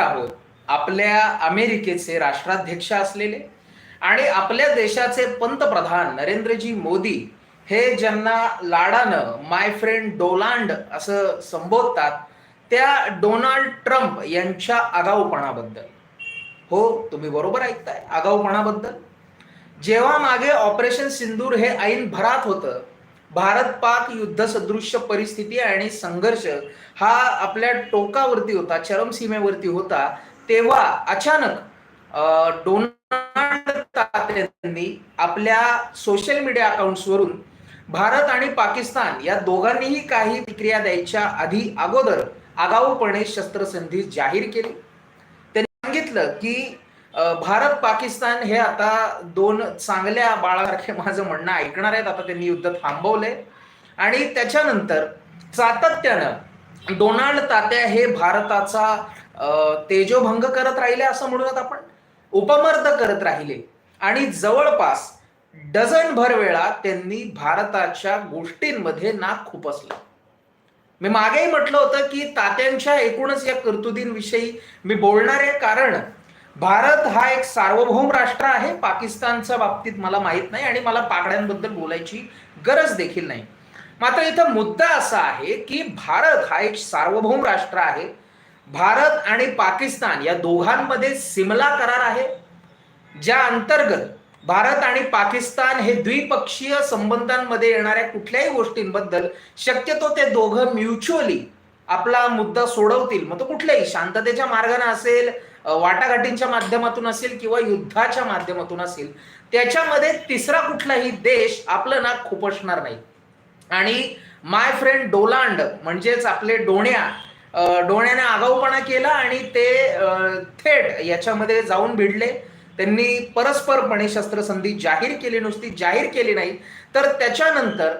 आहोत. आपल्या अमेरिकेचे राष्ट्राध्यक्ष असलेले आणि आपल्या देशाचे पंतप्रधान नरेंद्रजी मोदी हे ज्यांना लाडानं माय फ्रेंड डोलांड असं संबोधतात त्या डोनाल्ड ट्रम्प यांच्या आगाऊपणाबद्दल. हो तुम्ही बरोबर ऐकताय आगाऊपणाबद्दल. जेव्हा मागे ऑपरेशन सिंदूर हे ऐन भरात होतं भारत पाक युद्ध सदृश्य परिस्थिती आणि संघर्ष हा आपल्या टोकावरती होता चरमसीमेवरती होता. तेव्हा अचानक डोनाल्ड तात्यांनी आपल्या सोशल मीडिया अकाउंट्सवरून भारत आणि पाकिस्तान या दोघांनीही काही प्रतिक्रिया द्यायच्या आधी अगोदर आगाऊपणे शस्त्रसंधी जाहीर केली. त्यांनी सांगितलं की भारत पाकिस्तान हे आता दोन चांगल्या बाळासारखे माझं म्हणणं ऐकणार आहेत. आता त्यांनी युद्ध थांबवलंय आणि त्याच्यानंतर सातत्यानं डोनाल्ड तात्या हे भारताचा तेजोभंग करत राहिले असं म्हणूयात आपण. उपमर्द करत राहिले. आणि जवळपास डझनभर वेळा त्यांनी भारताच्या गोष्टींमध्ये नाक खुपसलं. मी मागेही म्हटलं होतं की तात्यांच्या एकूणच या कर्तुदींविषयी मी बोलणार आहे. कारण भारत हा एक सार्वभौम राष्ट्र आहे. पाकिस्तानच्या बाबतीत मला माहीत नाही आणि मला पाकड्यांबद्दल बोलायची गरज देखील नाही. मात्र इथं मुद्दा असा आहे की भारत हा एक सार्वभौम राष्ट्र आहे. भारत आणि पाकिस्तान या दोघांमध्ये सिमला करार आहे. ज्या अंतर्गत भारत आणि पाकिस्तान हे द्विपक्षीय संबंधांमध्ये येणाऱ्या कुठल्याही गोष्टींबद्दल शक्यतो ते दोघं म्युच्युअली आपला मुद्दा सोडवतील. मग तो कुठल्याही शांततेच्या मार्गाने असेल वाटाघाटींच्या माध्यमातून असेल किंवा युद्धाच्या माध्यमातून असेल त्याच्यामध्ये तिसरा कुठलाही देश आपलं नाक खुपसणार नाही. आणि माय फ्रेंड डोलांड म्हणजेच आपले डोण्या डोण्याने आगाऊपणा केला आणि ते थेट याच्यामध्ये जाऊन भिडले. त्यांनी परस्परपणे शस्त्रसंधी जाहीर केली नुसती जाहीर केली नाही. तर त्याच्यानंतर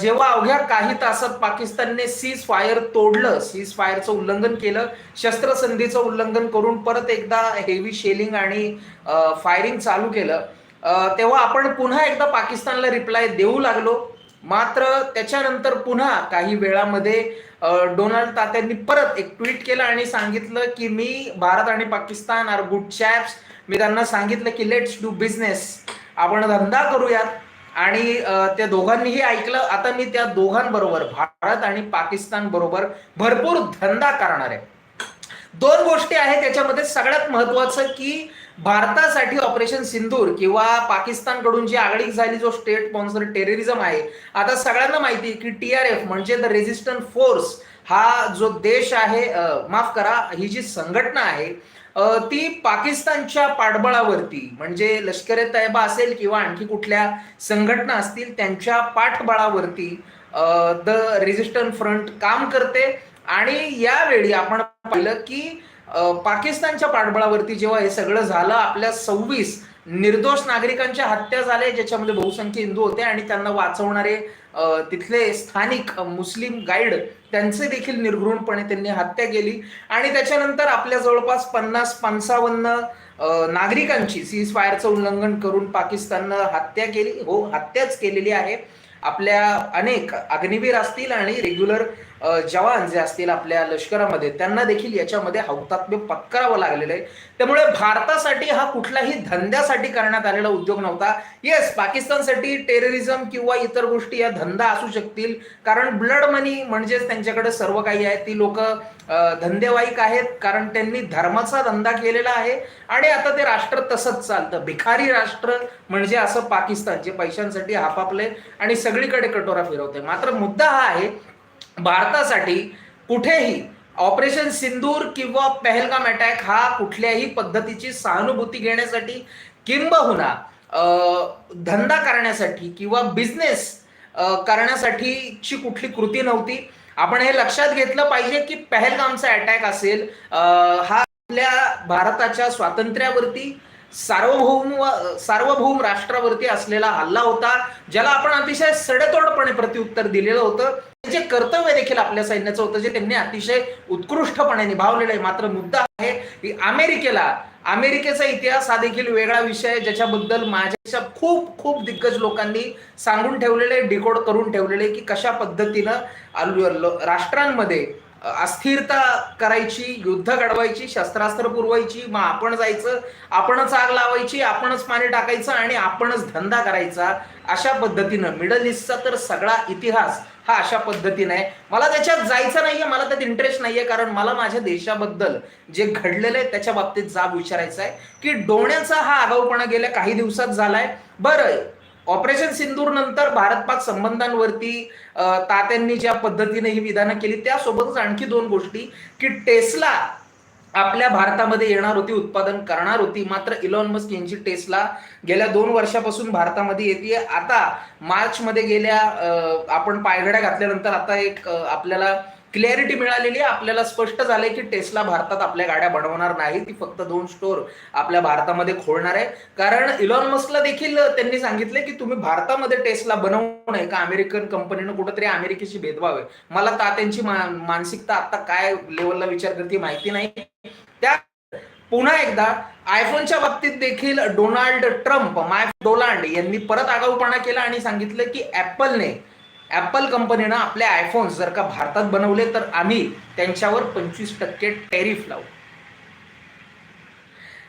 जेव्हा अवघ्या काही तासात पाकिस्तानने सीज फायर तोडलं सीज फायरचं उल्लंघन केलं शस्त्रसंधीचं उल्लंघन करून परत एकदा हेवी शेलिंग आणि फायरिंग चालू केलं तेव्हा आपण पुन्हा एकदा पाकिस्तानला रिप्लाय देऊ लागलो. मात्र त्याच्यानंतर पुन्हा काही वेळामध्ये डोनाल्ड तात्यांनी परत एक ट्विट केलं आणि सांगितलं की मी भारत आणि पाकिस्तान आर गुड चॅप्स मी त्यांना सांगितलं की लेट्स डू बिझनेस आपण धंदा करूयात. आणि त्या दोघांनीही ऐकलं. आता मी त्या दोघांबरोबर भारत आणि पाकिस्तान बरोबर भरपूर धंदा करणार आहे. दोन गोष्टी आहेत त्याच्यामध्ये सगळ्यात महत्वाचं की भारतासाठी ऑपरेशन सिंदूर किंवा पाकिस्तानकडून जी आगळीक झाली जो स्टेट स्पॉन्सर टेररिझम आहे. आता सगळ्यांना माहिती आहे की टी आर एफ म्हणजे द रेजिस्टंट फोर्स हा जो देश आहे माफ करा ही जी संघटना आहे ती पाकिस्तानच्या पाठबळावरती म्हणजे लष्कर ए तैयबा असेल किंवा आणखी कुठल्या संघटना असतील त्यांच्या पाठबळावरती द रेजिस्टंट फ्रंट काम करते. आणि यावेळी आपण पाहिलं की पाकिस्तानच्या पाठबळावरती जेव्हा हे सगळं झालं आपल्या सव्वीस निर्दोष नागरिकांच्या हत्या झाल्या ज्याच्यामध्ये बहुसंख्य हिंदू होते आणि त्यांना वाचवणारे तिथले स्थानिक मुस्लिम गाईड त्यांचे देखील निर्घृणपणे त्यांनी हत्या केली. आणि त्याच्यानंतर आपल्या जवळपास पन्नास पंचावन्न नागरिकांची सीज फायरचं उल्लंघन करून पाकिस्ताननं हत्या केली हो हत्याच केलेली आहे. आपल्या अनेक अग्निवीर असतील आणि रेग्युलर जवान जे असतील आपल्या लष्करामध्ये त्यांना देखील याच्यामध्ये हौतात्म्य पत्करावं लागलेलं आहे. त्यामुळे भारतासाठी हा कुठलाही धंद्यासाठी करण्यात आलेला उद्योग नव्हता. येस पाकिस्तानसाठी टेररिझम किंवा इतर गोष्टी या धंदा असू शकतील. कारण ब्लड मनी म्हणजेच त्यांच्याकडे सर्व काही आहे. ती लोक धंदेवाईक आहेत. कारण त्यांनी धर्माचा धंदा केलेला आहे. आणि आता ते राष्ट्र तसंच चालतं. भिखारी राष्ट्र म्हणजे असं पाकिस्तान जे पैशांसाठी हापापले आणि सगळीकडे कटोरा फिरवते मात्र मुद्दा हा आहे भारतासाठी कुठेही ऑपरेशन सिंदूर किंवा पहलगाम अटॅक हा कुठल्याही पद्धतीची सहानुभूती घेण्यासाठी किंबहुना धंदा करण्यासाठी किंवा बिझनेस करण्यासाठीची कुठली कृती नव्हती. आपण हे लक्षात घेतलं पाहिजे की पहलगामचा अटॅक असेल हा आपल्या भारताच्या स्वातंत्र्यावरती सार्वभौम सार्वभौम राष्ट्रावरती असलेला हल्ला होता ज्याला आपण अतिशय सडेतोडपणे प्रत्युत्तर दिलेलं होतं. जे कर्तव्य देखील आपल्या सैन्याचं होतं जे त्यांनी अतिशय उत्कृष्टपणे निभावलेलं आहे. मात्र मुद्दा आहे की अमेरिकेला अमेरिकेचा इतिहास हा देखील वेगळा विषय आहे ज्याच्याबद्दल माझ्याच्या खूप खूप दिग्गज लोकांनी सांगून ठेवलेले डिकोड करून ठेवलेले की कशा पद्धतीनं राष्ट्रांमध्ये अस्थिरता करायची युद्ध घडवायची शस्त्रास्त्र पुरवायची मग आपण जायचं आपणच आग लावायची आपणच पाणी टाकायचं आणि आपणच धंदा करायचा अशा पद्धतीनं मिडल ईस्टचा तर सगळा इतिहास हा अशा पद्धतीने आहे. मला त्याच्यात जायचं नाहीये मला त्यात इंटरेस्ट नाहीये कारण मला माझ्या देशाबद्दल जे घडलेलं आहे त्याच्या बाबतीत जाब विचारायचा आहे. की डोण्याचा हा आगाऊपणा गेल्या काही दिवसात झालाय. बरं ऑपरेशन सिंदूर नंतर भारत पाक संबंधांवरती तात्यांनी ज्या पद्धतीने ही विधानं केली त्यासोबतच आणखी दोन गोष्टी की टेस्ला आपल्या भारतामध्ये येणार होती उत्पादन करणार होती. मात्र इलॉन मस्क यांची टेस्ला गेल्या दोन वर्षापासून भारतामध्ये येते. आता मार्चमध्ये गेल्या आपण पायघड्या घातल्यानंतर आता एक आपल्याला क्लॅरिटी मिळालेली आहे. आपल्याला स्पष्ट झालंय की टेस्ला भारतात आपल्या गाड्या बनवणार नाही. ती फक्त दोन स्टोअर आपल्या भारतामध्ये खोलणार आहे. कारण इलॉन मस्कला देखील त्यांनी सांगितले की तुम्ही भारतामध्ये टेस्ला बनवू नये का अमेरिकन कंपनीनं कुठेतरी अमेरिकेशी भेदभाव आहे? मला तात्यांची त्यांची मानसिकता आता काय लेवलला विचार करते माहिती नाही. त्या पुन्हा एकदा आयफोनच्या बाबतीत देखील डोनाल्ड ट्रम्प माय डोलांड यांनी परत आगाऊपणा केला आणि सांगितलं की ऍपलने ॲपल कंपनीनं आपले आयफोन जर का भारतात बनवले तर आम्ही त्यांच्यावर पंचवीस टक्के टॅरिफ लावू.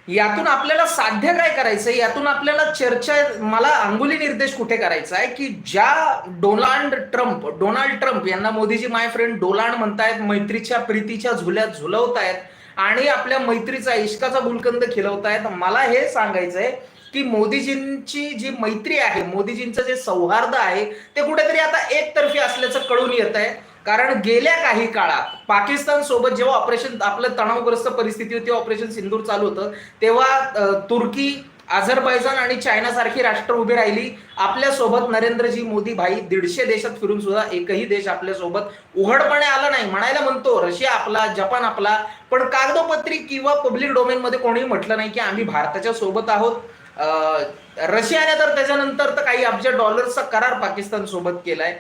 यातून आपल्याला साध्य काय करायचंय? यातून आपल्याला चर्चा मला अंगुली निर्देश कुठे करायचा आहे की ज्या डोनाल्ड ट्रम्प डोनाल्ड ट्रम्प यांना मोदीजी माय फ्रेंड डोलांड म्हणतायत मैत्रीच्या प्रीतीच्या झुल्यात झुलवतायत आणि आपल्या मैत्रीचा इश्काचा गुलकंद खिलवतायत मला हे सांगायचंय की मोदीजींची जी मैत्री आहे मोदीजींचं जे सौहार्द आहे ते कुठेतरी आता एकतर्फी असल्याचं कळून येत आहे. कारण गेल्या काही काळात पाकिस्तान सोबत जेव्हा ऑपरेशन आपलं तणावग्रस्त परिस्थिती होती ऑपरेशन सिंदूर चालू होतं तेव्हा तुर्की अझरबैजान आणि चायना सारखी राष्ट्र उभी राहिली. आपल्यासोबत नरेंद्रजी मोदी भाई दीडशे देशात फिरून सुद्धा एकही देश आपल्यासोबत उघडपणे आला नाही. म्हणायला म्हणतो रशिया आपला जपान आपला पण कागदोपत्री किंवा पब्लिक डोमेनमध्ये कोणीही म्हटलं नाही की आम्ही भारताच्या सोबत आहोत. रशियाने तर त्याच्यानंतर तर काही अब्ज डॉलर्सचा करार पाकिस्तान सोबत केलाय.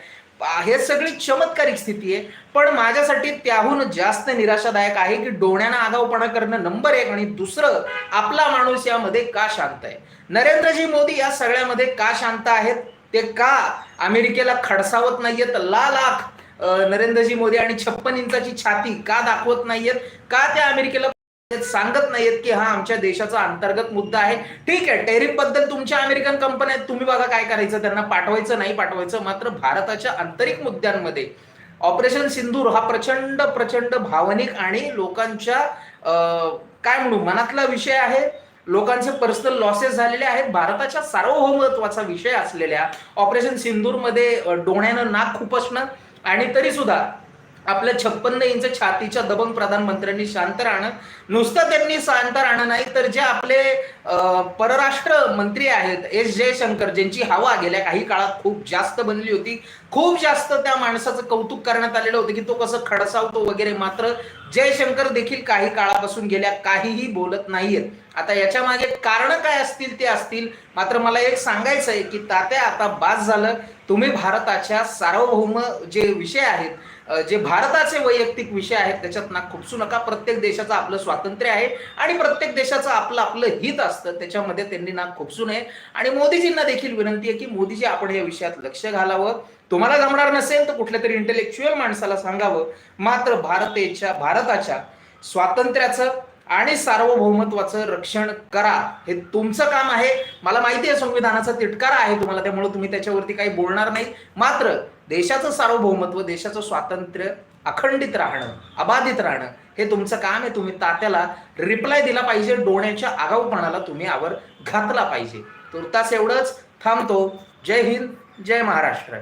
हे सगळी चमत्कारिक स्थिती आहे. पण माझ्यासाठी त्याहून जास्त निराशादायक आहे की डोण्यानं आगाऊपणा करणं नंबर एक आणि दुसरं आपला माणूस यामध्ये का शांत आहे? नरेंद्रजी मोदी या सगळ्यामध्ये का शांत आहेत? ते का अमेरिकेला खडसावत नाहीयेत? ला लाख नरेंद्रजी मोदी आणि छप्पन इंचाची छाती का दाखवत नाहीयेत? का त्या अमेरिकेला सांगत नाहीयेत की हा आमच्या देशाचा अंतर्गत मुद्दा आहे. ठीक आहे टेरिफबद्दल तुमच्या अमेरिकन कंपन्या आहेत तुम्ही बघा काय करायचं त्यांना पाठवायचं नाही पाठवायचं मात्र भारताच्या आंतरिक मुद्द्यांमध्ये ऑपरेशन सिंधूर हा प्रचंड प्रचंड भावनिक आणि लोकांच्या काय म्हणू मनातला विषय आहे. लोकांचे पर्सनल लॉसेस झालेले आहेत. भारताच्या सार्वभौमत्वाचा विषय असलेल्या ऑपरेशन सिंधूरमध्ये डोण्यानं नाक खुपसणं आणि तरी सुद्धा आपल्या छप्पन्न इंच छातीच्या दबंग प्रधानमंत्र्यांनी शांत राहणं. नुसतं त्यांनी शांत राहणं नाही तर जे आपले परराष्ट्र मंत्री आहेत एस जयशंकर ज्यांची हवा गेल्या काही काळात खूप जास्त बनली होती. खूप जास्त त्या माणसाचं कौतुक करण्यात आलेलं होतं की तो कसं खडसावतो वगैरे. मात्र जयशंकर देखील काही काळापासून गेल्या काहीही बोलत नाहीयेत. आता याच्या मागे कारण काय असतील ते असतील. मात्र मला एक सांगायचं आहे की तात्या आता बास झालं. तुम्ही भारताच्या सार्वभौम जे विषय आहेत जे भारताचे वैयक्तिक विषय आहेत त्याच्यात ना खुपसू नका. प्रत्येक देशाचं आपलं स्वातंत्र्य आहे आणि प्रत्येक देशाचं आपलं आपलं हित असतं. त्याच्यामध्ये त्यांनी ना खुपसू नये. आणि मोदीजींना देखील विनंती आहे की मोदीजी आपण या विषयात लक्ष घालावं. तुम्हाला जमणार नसेल तर कुठल्या तरी इंटेलेक्च्युअल माणसाला सांगावं. मात्र भारतेच्या भारताच्या स्वातंत्र्याचं आणि सार्वभौमत्वाचं रक्षण करा. हे तुमचं काम आहे. मला माहिती आहे संविधानाचा तिटकारा आहे तुम्हाला. त्यामुळे तुम्ही त्याच्यावरती काही बोलणार नाही. मात्र देशाचं सार्वभौमत्व देशाचं स्वातंत्र्य अखंडित राहणं अबाधित राहणं हे तुमचं काम आहे. तुम्ही तात्याला रिप्लाय दिला पाहिजे. डोण्याच्या आगाऊपणाला तुम्ही आवर घातला पाहिजे. तुर्तास एवढंच थांबतो. जय हिंद जय महाराष्ट्र.